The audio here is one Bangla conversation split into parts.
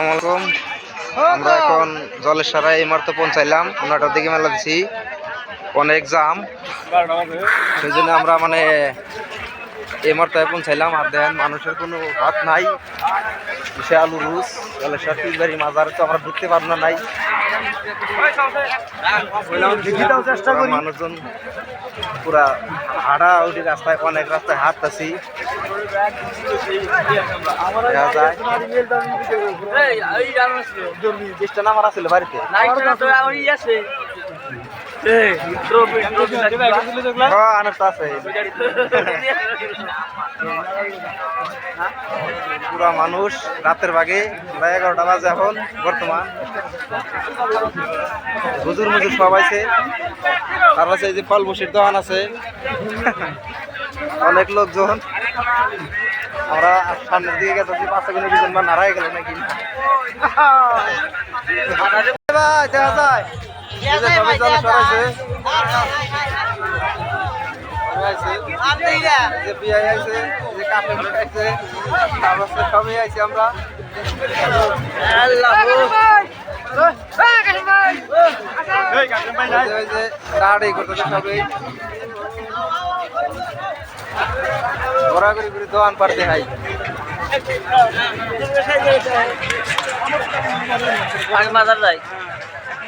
আসসালামাইকুম আমরা এখন জলের সারা এই মারতে পৌঁছাইলাম। ওনাটার দিকে মেলা দিছি। অনেক জাম। সেই জন্য আমরা মানে এই মারতে পৌঁছাইলাম। আর দেখেন মানুষের কোনো হাত নাই। সে আলু রুস জলের সার তিনবারি মাজার তো আমরা ঢুকতে পারব না নাই। মানুষজন পুরা হাঁটা উঠি রাস্তায় অনেক রাস্তায় হাঁটতেছি যায় নামার আছিল বাড়িতে হ্যাঁ, আছে পুরা মানুষ রাতের ভাগে প্রায় এগারোটা বাজে এখন বর্তমান হুজুর মুজুর সব আছে তার আছে এই যে ফল বসির দোকান আছে অনেক লোকজন আমরা সামনের দিকে গেছি পাঁচ মিনিট দুজন বা নাড়াই গেল নাকি দেখা যায় সবাই জলে সরাইছে যে আইছে যে কাপড় আইছে তারপর সবই আইছি আমরা। ওই যে- ওই যে দাঁড়াই করতেছে সবই। ঘোরাঘুরি করে দোকান পারতে হাই মাজার যাই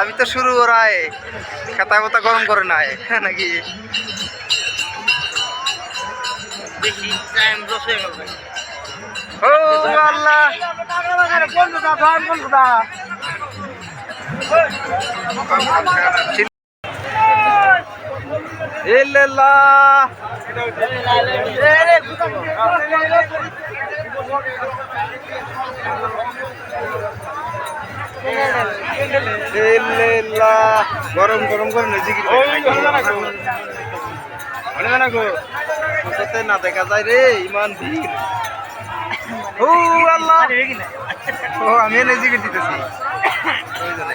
আমি তো শুরু করায় খাতা কথা গরম করে নাই নাকি? ও আল্লাহ। ইল্লাল্লাহ। গরম গরম করে নিজে কি না দেখা যায় রে ইমান আমি নিজে দিতেছি জন্য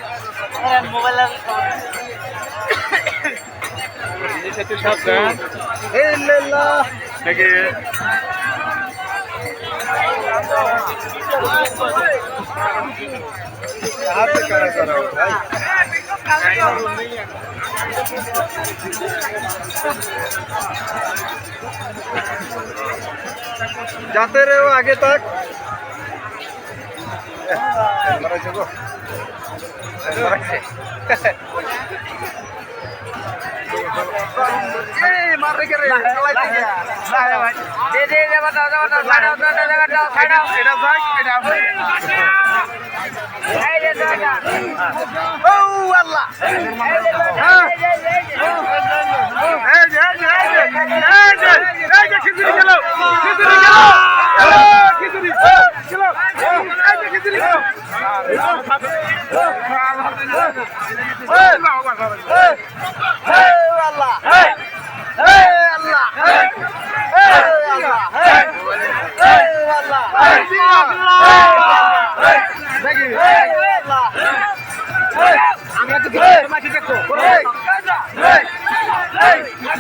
ইল্লাল্লাহ হাতে কারা করা ভাই যাতে রে ও আগে তাক মারাইছে গো মারাইছে এই মার রে রে চালাইতে গিয়া এটা ভাই এটা ভাই ও আল্লাহ হ্যাঁ এই যে এই যে এই যে এই যে এই যে খিচুড়ি গেল খিচুড়ি গেল খিচুড়ি গেল এই যে খিচুড়ি গেল আল্লাহ আল্লাহ আমরা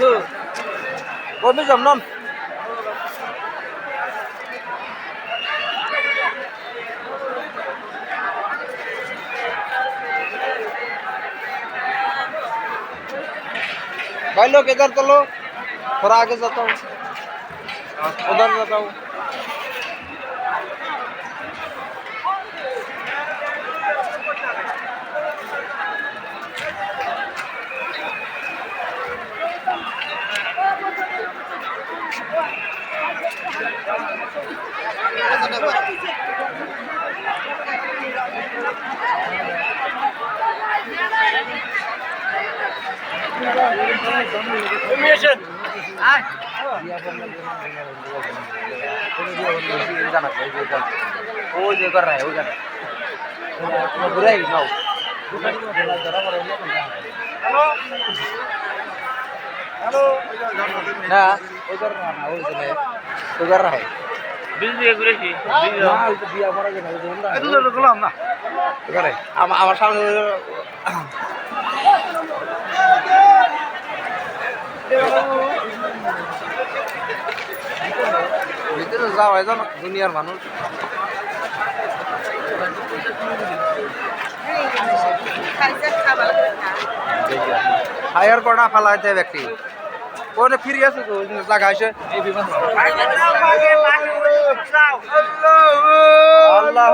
Rồi bây giờ non. भाई लोग इधर चलो थोड़ा आगे जाता हूँ उधर जाता हूँ वो जो कर रहा है वो कर रहा है बुरा ही ना ना वो कर रहा ना वो जो है वो कर रहा है আমার আমার সামনে ভিতরে যাওয়া হয় জানো দুনিয়ার মানুষ। হায়ার করা ফালাইতে ব্যক্তি কোনে ফিরে আছে তো জায়গা আছে এই বিমান আল্লাহ।